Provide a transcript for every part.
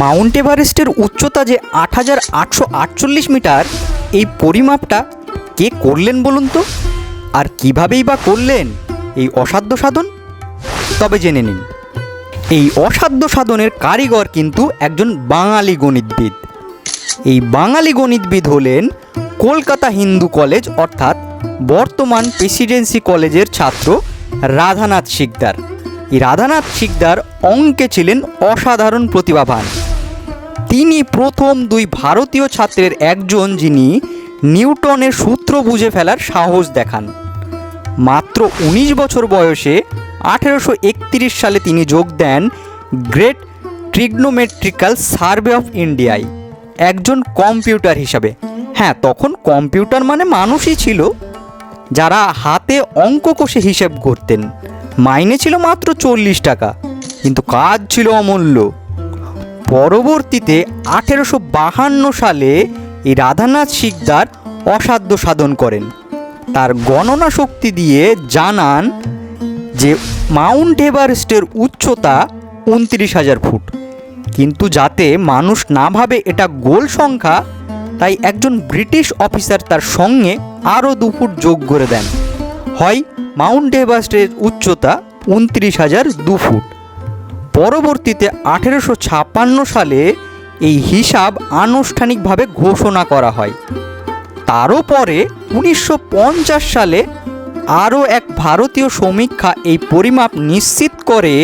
Mount এভারেস্টের উচ্চতা যে আট হাজার আটশো আটচল্লিশ মিটার, এই পরিমাপটা কে করলেন বলুন তো? আর কিভাবেই বা করলেন এই অসাধ্য সাধন? তবে জেনে নিন, এই অসাধ্য সাধনের কারিগর কিন্তু একজন বাঙালি গণিতবিদ। এই বাঙালি গণিতবিদ হলেন কলকাতা হিন্দু কলেজ, অর্থাৎ বর্তমান প্রেসিডেন্সি কলেজের ছাত্র রাধানাথ শিকদার। এই রাধানাথ শিকদার অঙ্কে ছিলেন অসাধারণ প্রতিভাবান। তিনি প্রথম দুই ভারতীয় ছাত্রের একজন যিনি নিউটনের সূত্র বুঝে ফেলার সাহস দেখান। মাত্র উনিশ বছর বয়সে আঠেরোশো একত্রিশ সালে তিনি যোগ দেন গ্রেট ট্রিগনোমেট্রিক্যাল সার্ভে অফ ইন্ডিয়ায়, একজন কম্পিউটার হিসাবে। হ্যাঁ তখন কম্পিউটার মানে মানুষই ছিল, যারা হাতে অঙ্ক কষে হিসেব করতেন। মাইনে ছিল মাত্র চল্লিশ টাকা, কিন্তু কাজ ছিল অমূল্য। পরবর্তীতে আঠেরোশো বাহান্ন সালে এই রাধানাথ শিকদার অসাধ্য সাধন করেন। তার গণনা শক্তি দিয়ে জানান যে মাউন্ট এভারেস্টের উচ্চতা উনত্রিশ হাজার ফুট। কিন্তু যাতে মানুষ না ভাবে এটা গোল সংখ্যা, তাই একজন ব্রিটিশ অফিসার তার সঙ্গে আরও দু ফুট যোগ করে দেন। হয় মাউন্ট এভারেস্টের উচ্চতা উনত্রিশ হাজার দু ফুট। পরবর্তীতে আঠেরোশো ছাপ্পান্ন সালে এই হিসাব আনুষ্ঠানিকভাবে ঘোষণা করা হয়। তারও পরে উনিশশো পঞ্চাশ সালে আরও এক ভারতীয় সমীক্ষা এই পরিমাপ নিশ্চিত করে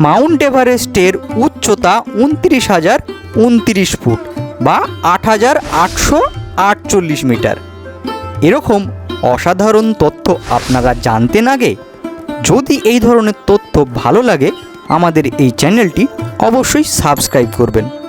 মাউন্ট এভারেস্টের উচ্চতা উনত্রিশ হাজার উনত্রিশ ফুট বা আট হাজার আটশো আটচল্লিশ মিটার। এরকম অসাধারণ তথ্য আপনারা জানতেন আগে। যদি এই ধরনের তথ্য ভালো লাগে আমাদের এই চ্যানেলটি অবশ্যই সাবস্ক্রাইব করবেন।